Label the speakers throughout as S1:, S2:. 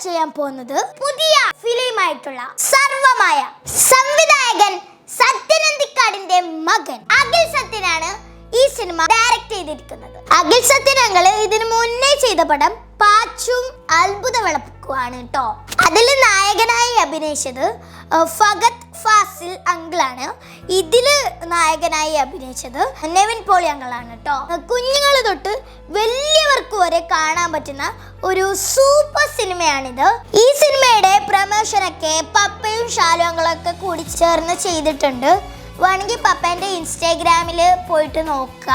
S1: ചെയ്യാൻ പോകുന്നത് പുതിയ ഫിലിമായിട്ടുള്ള സർവമായ സംവിധായകൻ സത്യനന്ദിക്കാടിന്റെ മകൻ അഖിൽ സത്യനാണ് ഈ സിനിമ ഡയറക്ട് ചെയ്തിരിക്കുന്നത്. അഖിൽ സത്യനങ്ങൾ ഇതിനു മുന്നേ ചെയ്ത പടം പാച്ചും അത്ഭുത വിളപ്പിക്കുവാണ് കേട്ടോ അതിൽ നായകനായി അഭിനയിച്ചത് ഫഗത് ഫാസിൽ അങ്കിളാണ്. ഇതിൽ നായകനായി അഭിനയിച്ചത് നെവിൻ പോളി അങ്കിളാണ് കേട്ടോ കുഞ്ഞുങ്ങൾ തൊട്ട് വലിയവർക്ക് വരെ കാണാൻ പറ്റുന്ന ഒരു സൂപ്പർ സിനിമയാണിത്. ഈ സിനിമയുടെ പ്രമോഷനൊക്കെ പപ്പയും ഷാലു അങ്കിളൊക്കെ കൂടി ചേർന്ന് ചെയ്തിട്ടുണ്ട്. വേണമെങ്കിൽ പപ്പേന്റെ ഇൻസ്റ്റാഗ്രാമിൽ പോയിട്ട് നോക്കുക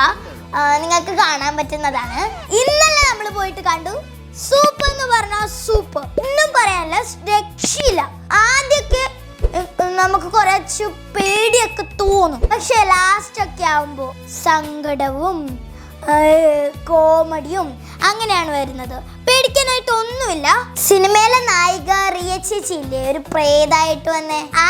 S1: നിങ്ങൾക്ക് കാണാൻ പറ്റുന്നതാണ്. ഇന്നലെ നമ്മൾ പോയിട്ട് കണ്ടു. സൂപ്പ് എന്ന് പറഞ്ഞാൽ സൂപ്പ് രക്ഷയില്ല. ആദ്യമൊക്കെ നമുക്ക് കുറച്ച് പേടിയൊക്കെ തോന്നും. പക്ഷെ ലാസ്റ്റ് ഒക്കെ ആവുമ്പോൾ സങ്കടവും കോമഡിയും അങ്ങനെയാണ് വരുന്നത്. പേടിക്കാനായിട്ട് ഒന്നുമില്ല സിനിമയിലെ നായിക റിയ ചേച്ചി ഇല്ലേ ഒരു പ്രേതായിട്ട് വന്നേ. ആ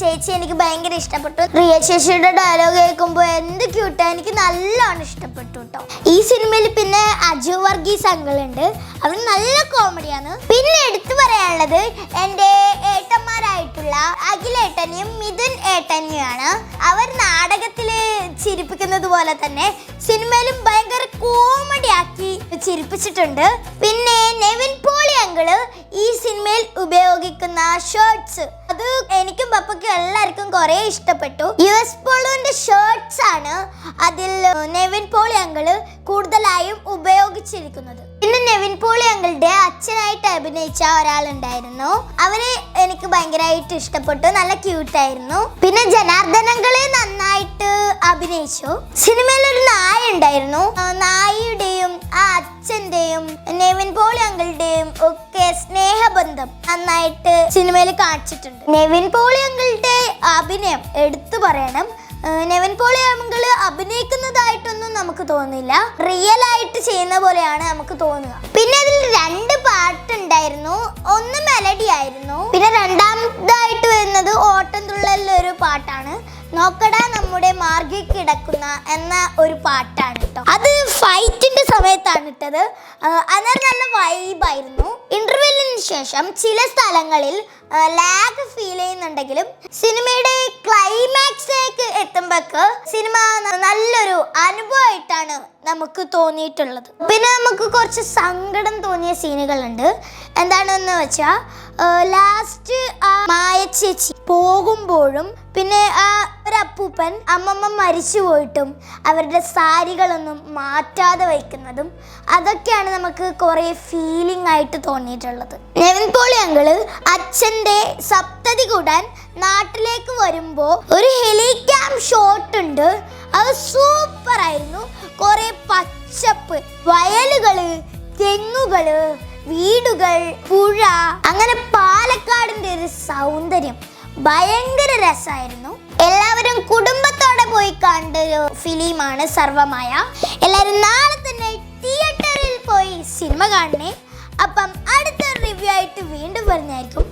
S1: ചേച്ചി എനിക്ക് ഭയങ്കര ഇഷ്ടപ്പെട്ടു. റിയ ചേച്ചിയുടെ ഡയലോഗ് കേൾക്കുമ്പോൾ എന്ത് ക്യൂട്ടാ എനിക്ക് നല്ലോണം ഇഷ്ടപ്പെട്ടു. കേട്ടോ. ഈ സിനിമയിൽ പിന്നെ അജു വർഗീസ് അങ്കിൾ ഉണ്ട് അവർ നല്ല കോമഡിയാണ്. പിന്നെ എടുത്തു പറയാനുള്ളത് എന്റെ ഏട്ടന്മാരായിട്ടുള്ള അഖിലേട്ടനെയും മിഥുൻ ഏട്ടനെയുമാണ്. അവർ നാടകത്തിൽ ചിരിപ്പിക്കുന്നത് പോലെ തന്നെ സിനിമയിലും ഭയങ്കര കോമഡി ആക്കി ചിരിപ്പിച്ചിട്ടുണ്ട്. പിന്നെ നെവിൻ പോളി അങ്കിൾ ഈ സിനിമയിൽ ഉപയോഗിക്കുന്ന ഷർട്ട്സ് അത് എനിക്കും പപ്പയ്ക്കും എല്ലാവർക്കും കുറേ ഇഷ്ടപ്പെട്ടു. യു എസ് പോളുവിന്റെ ഷർട്ട്സ് ആണ്. അതിൽ നെവിൻ പോളി അങ്കിൾ കൂടുതലായും ഉപയോഗിച്ചിരിക്കുന്നത്. പിന്നെ നെവിൻ പോളി അങ്കിളുടെ അച്ഛനായിട്ട് അഭിനയിച്ച ഒരാളുണ്ടായിരുന്നു. അവരെ എനിക്ക് ഭയങ്കരമായിട്ട് ഇഷ്ടപ്പെട്ടു. നല്ല ക്യൂട്ടായിരുന്നു പിന്നെ ജനാർദ്ദനങ്ങളെ നന്നായിട്ട് അഭിനയിച്ചു. സിനിമയിൽ ഒരു നായ ഉണ്ടായിരുന്നു. നായിയുടെയും ആ അച്ഛന്റെയും നെവിൻ പോളി അങ്കിളുടെയും ഒക്കെ സ്നേഹബന്ധം നന്നായിട്ട് സിനിമയിൽ കാണിച്ചിട്ടുണ്ട്. നെവിൻ പോളി അങ്കിളുടെ അഭിനയം എടുത്തു പറയണം. നെവിൻ പോളി അങ്കിൾ അഭിനയിക്കുന്നതായിട്ടൊന്നും നമുക്ക് തോന്നില്ല റിയൽ ആയിട്ട് ചെയ്യുന്ന പോലെയാണ് നമുക്ക് തോന്നുക. പിന്നെ അതിൽ രണ്ട് പാട്ടുണ്ടായിരുന്നു. ഒന്ന് മെലഡി ആയിരുന്നു. പിന്നെ രണ്ടാമതായിട്ട് വരുന്നത് ഓട്ടം തുള്ളലൊരു പാട്ടാണ്. നോക്കടാ നമ്മുടെ മാർഗി കിടക്കുന്ന എന്ന ഒരു പാട്ടാണ് കേട്ടോ അത് ഫൈറ്റിന്റെ സമയത്താണ് ഇട്ടത്. അന്നേരം നല്ല വൈബായിരുന്നു ഇന്റർവെല്ലിന് ശേഷം ചില സ്ഥലങ്ങളിൽ ലാഗ് ഫീൽ ചെയ്യുന്നുണ്ടെങ്കിലും സിനിമയുടെ ക്ലൈമാക്സിലേക്ക് എത്തുമ്പോഴേക്ക് സിനിമ നല്ലൊരു അനുഭവമായിട്ടാണ് നമുക്ക് തോന്നിയിട്ടുള്ളത്. പിന്നെ നമുക്ക് കുറച്ച് സങ്കടം തോന്നിയ സീനുകളുണ്ട്. എന്താണെന്ന് വെച്ചാൽ ലാസ്റ്റ് ആ മായ ചേച്ചി പോകുമ്പോഴും പിന്നെ ആ ഒരു അപ്പൂപ്പൻ അമ്മമ്മ മരിച്ചു പോയിട്ടും അവരുടെ സാരികളൊന്നും മാറ്റാതെ വയ്ക്കുന്നതും അതൊക്കെയാണ് നമുക്ക് കുറേ ഫീലിംഗ് ആയിട്ട് തോന്നിയിട്ടുള്ളത്. നെവിൻ പോളി അങ്കിൾ അച്ഛന്റെ സപ്തതി കൂടാൻ നാട്ടിലേക്ക് വരുമ്പോൾ ഒരു ഹെലിക്യാം ഷോട്ട് ഉണ്ട്. അത് സൂപ്പർ ആയിരുന്നു. കുറേ പച്ചപ്പ് വയലുകൾ തെങ്ങുകൾ വീടുകൾ പുഴ അങ്ങനെ പാലക്കാടിന്റെ ഒരു സൗന്ദര്യം. ഭയങ്കര രസമായിരുന്നു എല്ലാവരും കുടുംബത്തോടെ പോയി കണ്ട ഒരു ഫിലിമാണ് സർവമായ. എല്ലാവരും നാളെ തന്നെ തിയേറ്ററിൽ പോയി സിനിമ കാണണേ. അപ്പം അടുത്ത റിവ്യൂ ആയിട്ട് വീണ്ടും വരുന്നതായിരിക്കും.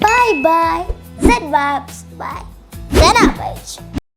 S1: Bye bye. Set vibes. Bye. Set up.